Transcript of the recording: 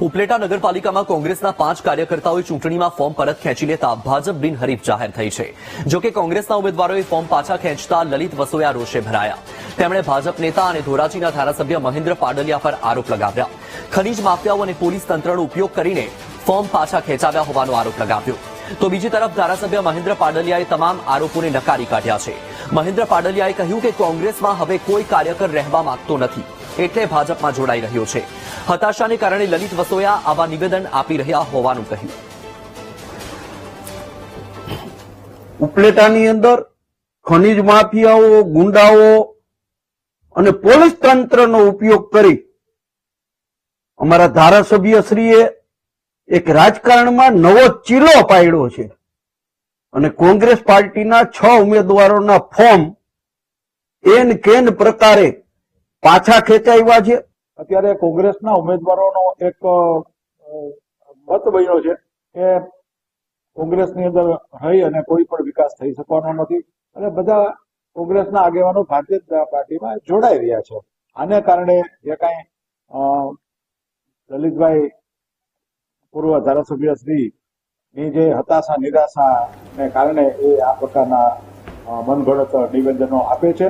ઉપલેટા નગરપાલિકામાં કોંગ્રેસના પાંચ કાર્યકર્તાઓએ ચૂંટણીમાં ફોર્મ પરત ખેંચી લેતા ભાજપ બિનહરીફ જાહેર થઈ છે. જોકે કોંગ્રેસના ઉમેદવારોએ ફોર્મ પાછા ખેંચતા લલિત વસોયા રોષે ભરાયા. તેમણે ભાજપ નેતા અને ધોરાજીના ધારાસભ્ય મહેન્દ્ર પાડલિયા પર આરોપ લગાવ્યા. ખનીજ માફિયાઓ અને પોલીસ તંત્રનો ઉપયોગ કરીને ફોર્મ પાછા ખેંચાવ્યા હોવાનો આરોપ લગાવ્યો. તો બીજી તરફ ધારાસભ્ય મહેન્દ્ર પાડલિયાએ તમામ આરોપોને નકારી કાઢ્યા છે. મહેન્દ્ર પાડલિયાએ કહ્યું કે કોંગ્રેસમાં હવે કોઈ કાર્યકર રહેવા માંગતો નથી, એટલે ભાજપમાં જોડાઈ રહ્યો છે. હતાશાને કારણે લલિત વસોયા આવા નિવેદન આપી રહ્યા હોવાનું કહ્યું. ઉપલેટાની અંદર ખનીજ માફિયાઓ, ગુંડાઓ અને પોલીસ તંત્રનો ઉપયોગ કરી અમારા ધારાસભ્યશ્રીએ એક રાજકારણમાં નવો ચીલો પાડ્યો છે. અને કોંગ્રેસ પાર્ટીના છ ઉમેદવારોના ફોર્મ એન કેન પ્રકારે પાછા ખેંચાવ્યા છે. અત્યારે કોંગ્રેસના ઉમેદવારોનો એક મત બન્યો છે કે કોંગ્રેસની અંદર રહી અને કોઈ પણ વિકાસ થઈ શકવાનો નથી. અને બધા કોંગ્રેસના આગેવાનો ભારતીય જનતા પાર્ટીમાં જોડાઈ રહ્યા છે. આને કારણે જે કાંઈ લલિતભાઈ પૂર્વ ધારાસભ્ય શ્રી ની જે હતાશા નિરાશાને કારણે એ આ પ્રકારના મનગણત નિવેદનો આપે છે.